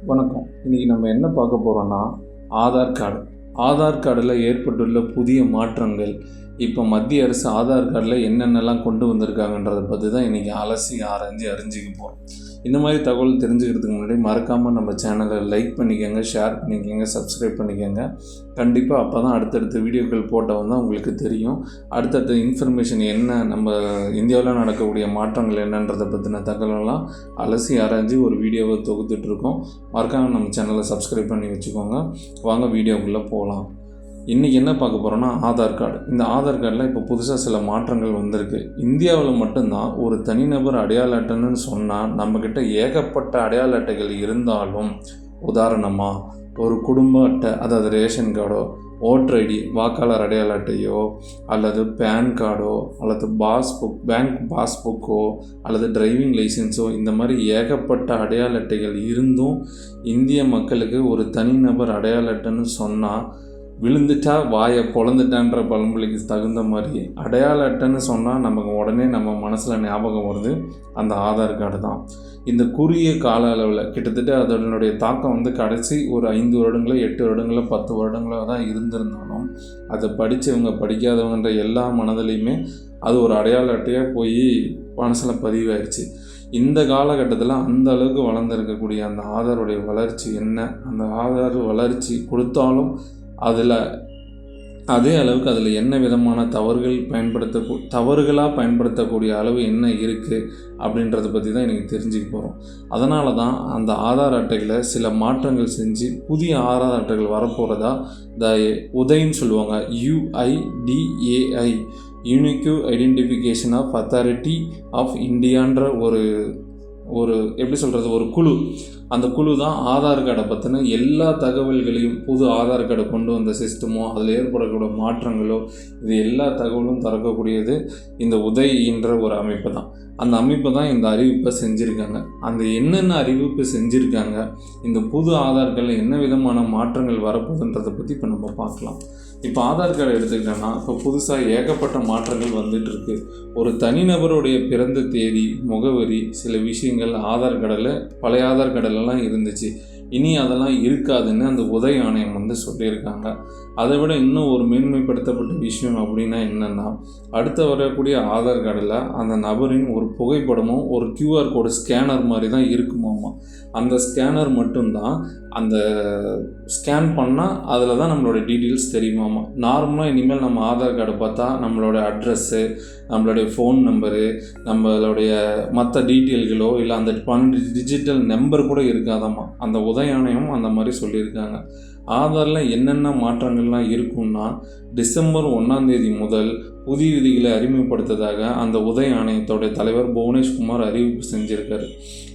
வணக்கம். இன்றைக்கி நம்ம என்ன பார்க்க போகிறோன்னா ஆதார் கார்டு ஆதார் கார்டில் ஏற்பட்டுள்ள புதிய மாற்றங்கள் இப்போ மத்திய அரசு ஆதார் கார்டில் என்னென்னலாம் கொண்டு வந்திருக்காங்கன்றதை பற்றி தான் இன்றைக்கி அலசி ஆராய்ஞ்சு அறிஞ்சிக்க போகிறோம் இந்த மாதிரி தகவல் தெரிஞ்சுக்கிறதுக்கு முன்னாடி மறக்காமல் நம்ம சேனலை லைக் பண்ணிக்கோங்க ஷேர் பண்ணிக்கோங்க சப்ஸ்கிரைப் பண்ணிக்கோங்க. கண்டிப்பாக அப்போ தான் அடுத்தடுத்த வீடியோக்கள் போட்டவங்க தான் உங்களுக்கு தெரியும். அடுத்தடுத்த இன்ஃபர்மேஷன் என்ன நம்ம இந்தியாவில் நடக்கக்கூடிய மாற்றங்கள் என்னன்றதை பற்றின தகவலெல்லாம் அலசி ஆராய்ஞ்சு ஒரு வீடியோவை தொகுத்துட்ருக்கோம் மறக்காமல் நம்ம சேனலை சப்ஸ்கிரைப் பண்ணி வச்சுக்கோங்க. வாங்க வீடியோக்குள்ளே போகலாம். இன்றைக்கி என்ன பார்க்க போகிறோன்னா ஆதார் கார்டு. இந்த ஆதார் கார்டில் இப்போ புதுசாக சில மாற்றங்கள் வந்திருக்கு. இந்தியாவில் மட்டும்தான் ஒரு தனிநபர் அடையாள அட்டைன்னு சொன்னால் நம்மக்கிட்ட ஏகப்பட்ட அடையாள அட்டைகள் இருந்தாலும் உதாரணமாக ஒரு குடும்ப அட்டை அதாவது ரேஷன் கார்டோ ஓட்டர் ஐடி வாக்காளர் அடையாள அட்டையோ அல்லது பேன் கார்டோ அல்லது பாஸ்புக் பேங்க் பாஸ்புக்கோ அல்லது டிரைவிங் லைசன்ஸோ இந்த மாதிரி ஏகப்பட்ட அடையாள அட்டைகள் இருந்தும் இந்திய மக்களுக்கு ஒரு தனிநபர் அடையாள அட்டைன்னு சொன்னால் விழுந்துட்டா வாயை பொழந்துட்டான்ற பழமொழிக்கு தகுந்த மாதிரி அடையாள அட்டைன்னு சொன்னால் நமக்கு உடனே நம்ம மனசில் ஞாபகம் வருது. அந்த ஆதார் கார்டு தான். இந்த குறுகிய கால அளவில் கிட்டத்தட்ட அதனுடைய தாக்கம் வந்து கடைசி ஒரு ஐந்து வருடங்களோ எட்டு வருடங்களோ பத்து வருடங்களோ தான் இருந்திருந்தாலும் அதை படித்தவங்க படிக்காதவங்கன்ற எல்லா மனதிலையுமே அது ஒரு அடையாள அட்டையாக போய் மனசில் பதிவாயிடுச்சு இந்த காலகட்டத்தில் அந்த அளவுக்கு வளர்ந்துருக்கக்கூடிய அந்த ஆதாருடைய வளர்ச்சி என்ன? அந்த ஆதார் வளர்ச்சி கொடுத்தாலும் அதில் அதே அளவுக்கு அதில் என்ன விதமான தவறுகள் பயன்படுத்த தவறுகளாக பயன்படுத்தக்கூடிய அளவு என்ன இருக்குது அப்படின்றத பற்றி தான் எனக்கு தெரிஞ்சுக்க போகிறோம் அதனால தான் அந்த ஆதார் அட்டைகளை சில மாற்றங்கள் செஞ்சு புதிய ஆதார் அட்டைகள் வரப்போகிறதா த உதயின்னு சொல்லுவாங்க. UIDAI unique identification of authority of இந்தியான்ற ஒரு ஒரு எப்படி சொல்கிறது ஒரு குழு. அந்த குழு தான் ஆதார் கார்டை பற்றின எல்லா தகவல்களையும் புது ஆதார் கார்டை கொண்டு வந்த சிஸ்டமோ அதில் ஏற்படக்கூடிய மாற்றங்களோ இது எல்லா தகவலும் திறக்கக்கூடியது இந்த உதயின்ற ஒரு அமைப்பு தான். அந்த அமைப்பு தான் இந்த அறிவிப்பை செஞ்சுருக்காங்க. அந்த என்னென்ன அறிவிப்பு செஞ்சுருக்காங்க இந்த புது ஆதார் கார்டில் என்ன விதமான மாற்றங்கள் வரப்போகுதுன்றதை பற்றி இப்போ நம்ம பார்க்கலாம். இப்போ ஆதார் கார்டை எடுத்துக்கிட்டோன்னா இப்போ புதுசாக ஏகப்பட்ட மாற்றங்கள் வந்துட்டு இருக்கு ஒரு தனிநபருடைய பிறந்த தேதி முகவரி சில விஷயங்கள் ஆதார் கார்டில் பழைய ஆதார் கார்டிலலாம் இருந்துச்சு. இனி அதெல்லாம் இருக்காதுன்னு அந்த உதய ஆணையம் வந்து சொல்லியிருக்காங்க. அதை விட இன்னும் ஒரு மேன்மைப்படுத்தப்பட்ட விஷயம் அப்படின்னா என்னென்னா அடுத்து வரக்கூடிய ஆதார் கார்டில் அந்த நபரின் ஒரு புகைப்படமும் ஒரு கியூஆர் கோடு ஸ்கேனர் மாதிரி தான் இருக்குமாமா. அந்த ஸ்கேனர் மட்டும்தான் அந்த ஸ்கேன் பண்ணால் அதில் தான் நம்மளோட டீட்டெயில்ஸ் தெரியுமாமா நார்மலாக இனிமேல் நம்ம ஆதார் கார்டை பார்த்தா நம்மளோட அட்ரஸ்ஸு நம்மளுடைய ஃபோன் நம்பரு நம்மளுடைய மற்ற டீட்டெயில்களோ இல்லை அந்த பன்னெண்டு டிஜிட்டல் நம்பர் கூட இருக்காதாம்மா அந்த உதய அந்த மாதிரி சொல்லியிருக்காங்க. ஆதாரில் என்னென்ன மாற்றங்கள்லாம் இருக்குன்னா டிசம்பர் ஒன்றாந்தேதி முதல் புதிய விதிகளை அறிமுகப்படுத்ததாக அந்த உதய ஆணையத்தோடைய தலைவர் புவனேஷ்குமார் அறிவிப்பு செஞ்சுருக்காரு.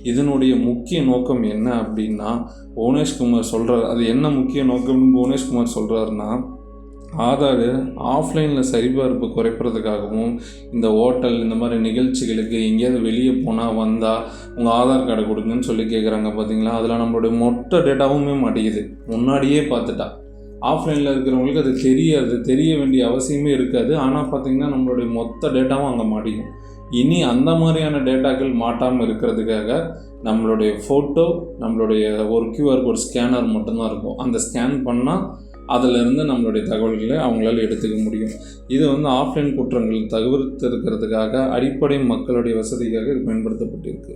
இதனுடைய முக்கிய நோக்கம் என்ன அப்படின்னா புவனேஷ்குமார் சொல்கிறார் அது என்ன முக்கிய நோக்கம்னு புவனேஷ்குமார் சொல்கிறாருன்னா ஆதார் ஆஃப்லைனில் சரிபார்ப்பு குறைப்பறதுக்காகவும் இந்த ஹோட்டல் இந்த மாதிரி நிகழ்ச்சிகளுக்கு எங்கேயாவது வெளியே போனால் வந்தால் உங்கள் ஆதார் கார்டை கொடுங்கன்னு சொல்லி கேட்குறாங்க பார்த்தீங்களா அதில் நம்மளுடைய மொத்த டேட்டாவுமே மாட்டேங்குது முன்னாடியே பார்த்துட்டா. ஆஃப்லைனில் இருக்கிறவங்களுக்கு அது தெரியாது தெரிய வேண்டிய அவசியமே இருக்காது. ஆனால் பார்த்திங்கன்னா நம்மளுடைய மொத்த டேட்டாவும் அங்கே மாட்டிக்கும். இனி அந்த மாதிரியான டேட்டாக்கள் மாட்டாமல் இருக்கிறதுக்காக நம்மளுடைய ஃபோட்டோ நம்மளுடைய ஒரு கியூஆர் கோட் ஸ்கேனர் மட்டும்தான் இருக்கும். அந்த ஸ்கேன் பண்ணால் அதிலிருந்து நம்மளுடைய தகவல்களை அவங்களால எடுத்துக்க முடியும். இது வந்து ஆஃப்லைன் குற்றங்கள் தவிர்த்திருக்கிறதுக்காக அடிப்படை மக்களுடைய வசதிக்காக இது பயன்படுத்தப்பட்டிருக்கு.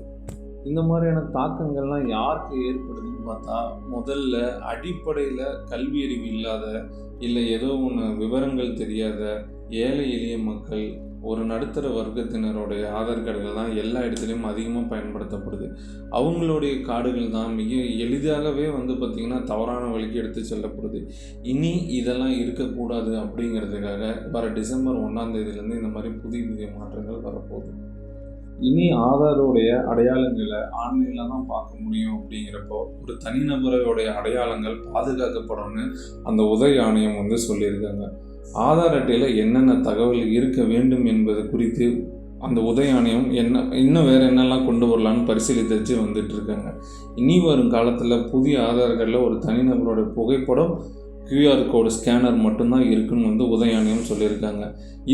இந்த மாதிரியான தாக்கங்கள்லாம் யாருக்கு ஏற்படுதுன்னு பார்த்தா முதல்ல அடிப்படையில் கல்வி அறிவு இல்லாத இல்லை ஏதோ ஒன்று விவரங்கள் தெரியாத ஏழை எளிய மக்கள் ஒரு நடுத்தர வர்க்கத்தினருடைய ஆதார் கார்டுகள் தான் எல்லா இடத்துலையும் அதிகமாக பயன்படுத்தப்படுது. அவங்களுடைய கார்டுகள் தான் மிக எளிதாகவே வந்து பார்த்திங்கன்னா தவறான வழிக்கு எடுத்து செல்லப்படுது. இனி இதெல்லாம் இருக்கக்கூடாது அப்படிங்கிறதுக்காக வர டிசம்பர் ஒன்றாம் தேதியிலேருந்து இந்த மாதிரி புதிய புதிய மாற்றங்கள் வரப்போகுது. இனி ஆதாரோடைய அடையாளங்களை ஆன்லைனில் தான் பார்க்க முடியும் அப்படிங்கிறப்போ ஒரு தனிநபரோடைய அடையாளங்கள் பாதுகாக்கப்படணும்னு அந்த உதவி ஆணையம் வந்து சொல்லியிருக்காங்க. ஆதார் அட்டையில் என்னென்ன தகவல் இருக்க வேண்டும் என்பது குறித்து அந்த உதய ஆணையம் என்ன இன்னும் வேறு என்னெல்லாம் கொண்டு வரலான்னு பரிசீலித்து வச்சு வந்துட்டு இருக்காங்க. இனி வரும் காலத்தில் புதிய ஆதார் கார்டில் ஒரு தனிநபரோட புகைப்படம் கியூஆர் கோடு ஸ்கேனர் மட்டும்தான் இருக்குன்னு வந்து உதயானியம் சொல்லியிருக்காங்க.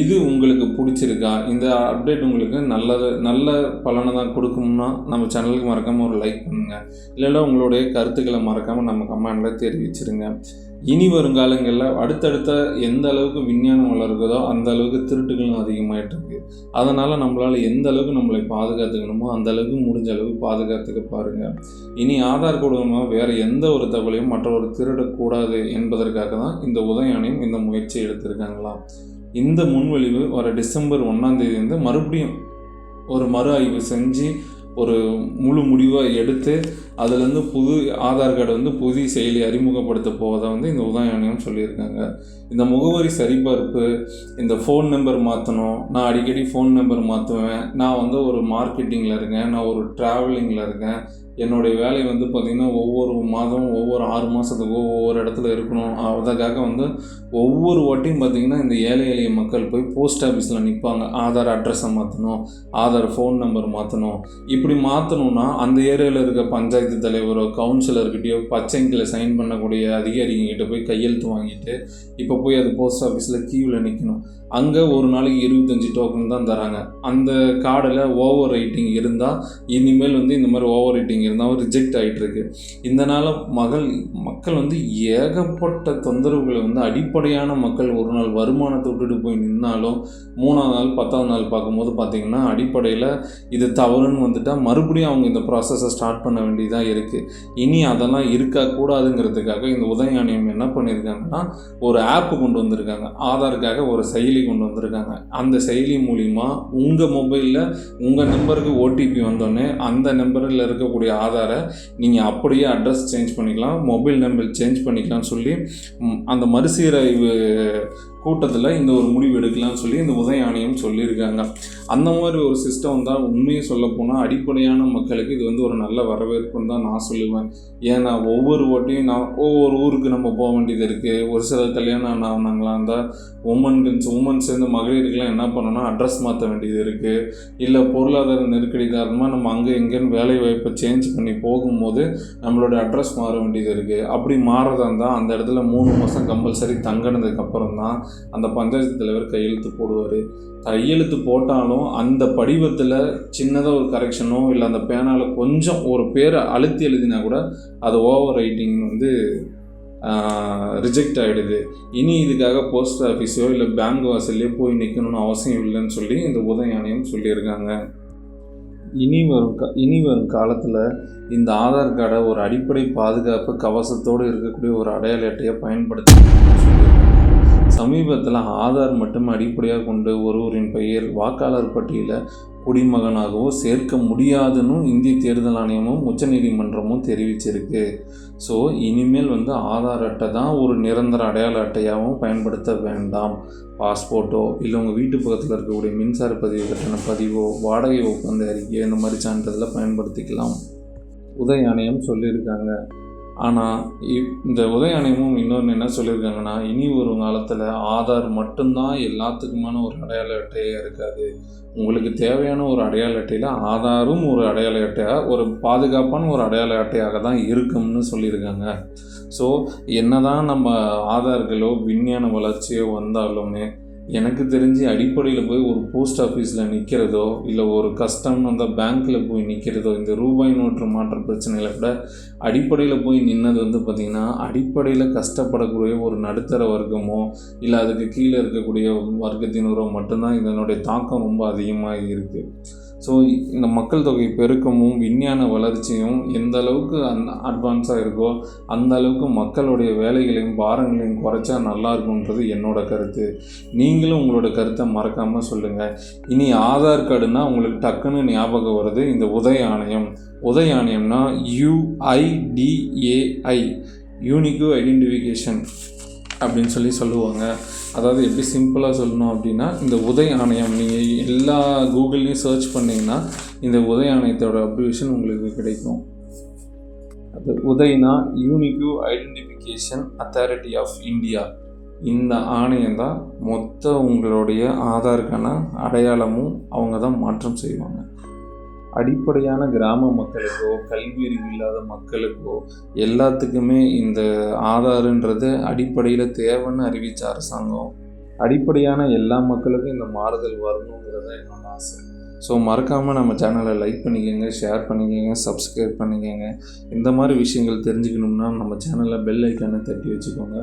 இது உங்களுக்கு பிடிச்சிருக்கா? இந்த அப்டேட் உங்களுக்கு நல்லது நல்ல பலனை தான் கொடுக்கும்னா நம்ம சேனலுக்கு மறக்காமல் ஒரு லைக் பண்ணுங்கள் இல்லைன்னா உங்களுடைய கருத்துக்களை மறக்காமல் நம்ம கமெண்டில் தெரிவிச்சிருங்க. இனி வருங்காலங்களில் அடுத்தடுத்த எந்த அளவுக்கு விஞ்ஞானம் வளருதோ அந்த அளவுக்கு திருட்டுகளும் அதிகமாகிட்டு இருக்கு. அதனால் நம்மளால் எந்த அளவுக்கு நம்மளை பாதுகாத்துக்கணுமோ அந்த அளவுக்கு முடிஞ்ச அளவுக்கு பாதுகாத்துக்க பாருங்கள் இனி ஆதார் கூடமாக வேறு எந்த ஒரு தகவலையும் மற்றவர் திருடக்கூடாது என்பதற்காக தான் இந்த உதயானையும் இந்த முயற்சி எடுத்திருக்காங்களாம் இந்த முன்வழிவு வர டிசம்பர் ஒன்றாம் தேதி வந்து மறுபடியும் ஒரு மறு ஆய்வு செஞ்சு ஒரு முழு முடிவாக எடுத்து அதுலேருந்து புது ஆதார் கார்டு வந்து புதிய செயலி அறிமுகப்படுத்த போவதை வந்து இந்த உதயானியம் சொல்லியிருக்காங்க. இந்த முகவரி சரிபார்ப்பு இந்த ஃபோன் நம்பர் மாற்றணும் நான் அடிக்கடி ஃபோன் நம்பர் மாற்றுவேன் நான் வந்து ஒரு மார்க்கெட்டிங்கில் இருக்கேன் நான் ஒரு ட்ராவலிங்கில் இருக்கேன் என்னுடைய வேலை வந்து பார்த்திங்கன்னா ஒவ்வொரு மாதம் ஒவ்வொரு ஆறு மாதத்துக்கோ ஒவ்வொரு இடத்துல இருக்கணும். அதற்காக வந்து ஒவ்வொரு வாட்டியும் பார்த்திங்கன்னா இந்த ஏழை எளிய மக்கள் போய் போஸ்ட் ஆஃபீஸில் நிற்பாங்க ஆதார் அட்ரஸை மாற்றணும் ஆதார் ஃபோன் நம்பர் மாற்றணும் இப்படி மாற்றணுன்னா அந்த ஏரியாவில் இருக்க பஞ்சாயத்து தலைவரோ கவுன்சிலர்கிட்டயோ பச்சைங்கில் சைன் பண்ணக்கூடிய அதிகாரிகிட்ட போய் கையெழுத்து வாங்கிட்டு இப்போ போய் அது போஸ்ட் ஆஃபீஸில் கீவில் நிற்கணும் அங்கே ஒரு நாளைக்கு இருபத்தஞ்சி டோக்கன் தான் தராங்க. அந்த கார்டில் ஓவர் ரைட்டிங் இருந்தால் இனிமேல் வந்து இந்த மாதிரி ஓவர் ரைட்டிங் இருந்தால் ரிஜெக்ட் ஆகிட்டுருக்கு இதனால் மகள் மக்கள் வந்து ஏகப்பட்ட தொந்தரவுகளை வந்து அடிப்படையான மக்கள் ஒரு நாள் வருமானத்தை விட்டுட்டு போய் நின்னாலும் மூணாவது நாள் பத்தாவது நாள் பார்க்கும்போது பார்த்திங்கன்னா அடிப்படையில் இது தவறுன்னு வந்துட்டால் மறுபடியும் அவங்க இந்த ப்ராசஸை ஸ்டார்ட் பண்ண வேண்டியதாக இருக்குது இனி அதெல்லாம் இருக்கக்கூடாதுங்கிறதுக்காக இந்த உதயானியம் என்ன பண்ணியிருக்காங்கன்னா ஒரு ஆப்பு கொண்டு வந்திருக்காங்க. ஆதாருக்காக ஒரு செயலி கொண்டு வந்திருக்காங்க. அந்த செயலி மூலிமா உங்கள் மொபைலில் உங்கள் நம்பருக்கு ஓடிபி வந்தோடனே அந்த நம்பரில் இருக்கக்கூடிய ஆதாரை நீங்கள் அப்படியே அட்ரஸ் சேஞ்ச் பண்ணிக்கலாம் மொபைல் நம்பர் சேஞ்ச் பண்ணிக்கலாம்னு சொல்லி அந்த மறுசீராய்வு கூட்டத்தில் இந்த ஒரு முடிவு எடுக்கலாம்னு சொல்லி இந்த உதய ஆணையம் சொல்லியிருக்காங்க. அந்த மாதிரி ஒரு சிஸ்டம் தான் உண்மையை சொல்லப்போனால் அடிப்படையான மக்களுக்கு இது வந்து ஒரு நல்ல வரவேற்புன்னு தான் நான் சொல்லுவேன். ஏன்னா ஒவ்வொரு வாட்டியும் நான் ஒவ்வொரு ஊருக்கு நம்ம போக வேண்டியது இருக்குது ஒரு சில கல்யாணம் ஆனாங்களா இருந்தால் உமன்ஸ் உமன்ஸ் இந்த மகளிருக்கெல்லாம் என்ன பண்ணணும்னா அட்ரஸ் மாற்ற வேண்டியது இருக்குது இல்லை பொருளாதார நெருக்கடி காரணமாக நம்ம அங்கே எங்கேன்னு வேலை வாய்ப்பை சேஞ்ச் பண்ணி போகும்போது நம்மளோட அட்ரஸ் மாற வேண்டியது இருக்குது அப்படி மாறதா இருந்தால் அந்த இடத்துல மூணு மாதம் கம்பல்சரி தங்கினதுக்கப்புறம் தான் அந்த பஞ்சாயத்து தலைவர் கையெழுத்து போடுவார். கையெழுத்து போட்டாலும் அந்த படிவத்தில் சின்னதாக ஒரு கரெக்ஷனோ இல்லை அந்த பேனால் கொஞ்சம் ஒரு பேரை அழுத்தி எழுதினா கூட அது ஓவர் ரைட்டிங் வந்து ரிஜெக்ட் ஆகிடுது இனி இதுக்காக போஸ்ட் ஆஃபீஸோ இல்லை பேங்க் வாசல்லையோ போய் நிற்கணும்னு அவசியம் இல்லைன்னு சொல்லி இந்த உதய ஆணையம் சொல்லியிருக்காங்க. இனி வரும் கா இனி வரும் காலத்தில் இந்த ஆதார் கார்டை ஒரு அடிப்படை பாதுகாப்பு கவசத்தோடு இருக்கக்கூடிய ஒரு அடையாள அட்டையை பயன்படுத்த சமீபத்தில் ஆதார் மட்டும் அடிப்படையாக கொண்டு ஒருவரின் பெயர் வாக்காளர் பட்டியலில் குடிமகனாகவோ சேர்க்க முடியாதுன்னு இந்திய தேர்தல் ஆணையமும் உச்சநீதிமன்றமும் தெரிவிச்சிருக்கு. ஸோ இனிமேல் வந்து ஆதார் அட்டை தான் ஒரு நிரந்தர அடையாள அட்டையாகவும் பயன்படுத்த வேண்டாம். பாஸ்போர்ட்டோ இல்லை உங்கள் வீட்டு பக்கத்தில் இருக்கக்கூடிய மின்சார பதிவு கட்டண பதிவோ வாடகை ஒப்பந்த அறிக்கையோ இந்த மாதிரி சான்றிதழை பயன்படுத்திக்கலாம். உதய ஆணையம் சொல்லியிருக்காங்க. ஆனால் இந்த உதய இன்னொன்று என்ன சொல்லியிருக்காங்கன்னா இனி ஒரு காலத்தில் ஆதார் மட்டும்தான் எல்லாத்துக்குமான ஒரு அடையாள அட்டையாக இருக்காது. உங்களுக்கு தேவையான ஒரு அடையாள அட்டையில் ஆதாரும் ஒரு அடையாள அட்டையாக ஒரு பாதுகாப்பான ஒரு அடையாள அட்டையாக தான் இருக்கும்னு சொல்லியிருக்காங்க. ஸோ என்னதான் நம்ம ஆதார்களோ விஞ்ஞான வளர்ச்சியோ வந்தாலுமே எனக்கு தெரிஞ்சு அடிப்படையில் போய் ஒரு போஸ்ட் ஆஃபீஸில் நிற்கிறதோ இல்லை ஒரு கஸ்டம் அந்த பேங்க்கில் போய் நிற்கிறதோ இந்த ரூபாய் நோட்டு மாற்ற பிரச்சனையில் கூட அடிப்படையில் போய் நின்னது வந்து பார்த்திங்கன்னா அடிப்படையில் கஷ்டப்படக்கூடிய ஒரு நடுத்தர வர்க்கமோ இல்லை அதுக்கு கீழே இருக்கக்கூடிய வர்க்கத்தினரோ மட்டும்தான் இதனுடைய தாக்கம் ரொம்ப அதிகமாக இருக்குது ஸோ இந்த மக்கள் தொகை பெருக்கமும் விஞ்ஞான வளர்ச்சியும் எந்த அளவுக்கு அந் அட்வான்ஸாக இருக்கோ அந்த அளவுக்கு மக்களுடைய வேலைகளையும் பாரங்களையும் குறைச்சா நல்லா இருக்கும்ன்றது என்னோட கருத்து. நீங்களும் உங்களோட கருத்தை மறக்காமல் சொல்லுங்கள் இனி ஆதார் கார்டுனா உங்களுக்கு டக்குன்னு ஞாபகம் வருது இந்த உதய ஆணையம். உதய ஆணையம்னா யூஐடிஏஐ யூனிக்கு ஐடென்டிஃபிகேஷன் அப்படின்னு சொல்லி சொல்லுவாங்க. அதாவது எப்படி சிம்பிளாக சொல்லணும் அப்படின்னா இந்த உதய ஆணையம் நீங்கள் எல்லா கூகுள்லேயும் சர்ச் பண்ணிங்கன்னா இந்த உதய ஆணையத்தோட அப்ரிவேஷன் உங்களுக்கு கிடைக்கும். அது உதய்னா unique identification authority of India இந்த ஆணையம் தான் மொத்த உங்களுடைய ஆதாருக்கான அடையாளமும் அவங்க தான் மாற்றம் செய்வாங்க. அடிப்படையான கிராம மக்களுக்கோ கல்வி அறிவு இல்லாத மக்களுக்கோ எல்லாத்துக்குமே இந்த ஆதாருன்றது அடிப்படையில் தேவைன்னு அறிவித்த அரசாங்கம். அடிப்படையான எல்லா மக்களுக்கும் இந்த மாறுதல் வரணுங்கிறது தான் என்னோட ஆசை. ஸோ மறக்காமல் நம்ம சேனலை லைக் பண்ணிக்கோங்க ஷேர் பண்ணிக்கோங்க சப்ஸ்கிரைப் பண்ணிக்கோங்க. இந்த மாதிரி விஷயங்கள் தெரிஞ்சுக்கணும்னா நம்ம சேனலில் பெல் ஐக்கானை தட்டி வச்சுக்கோங்க.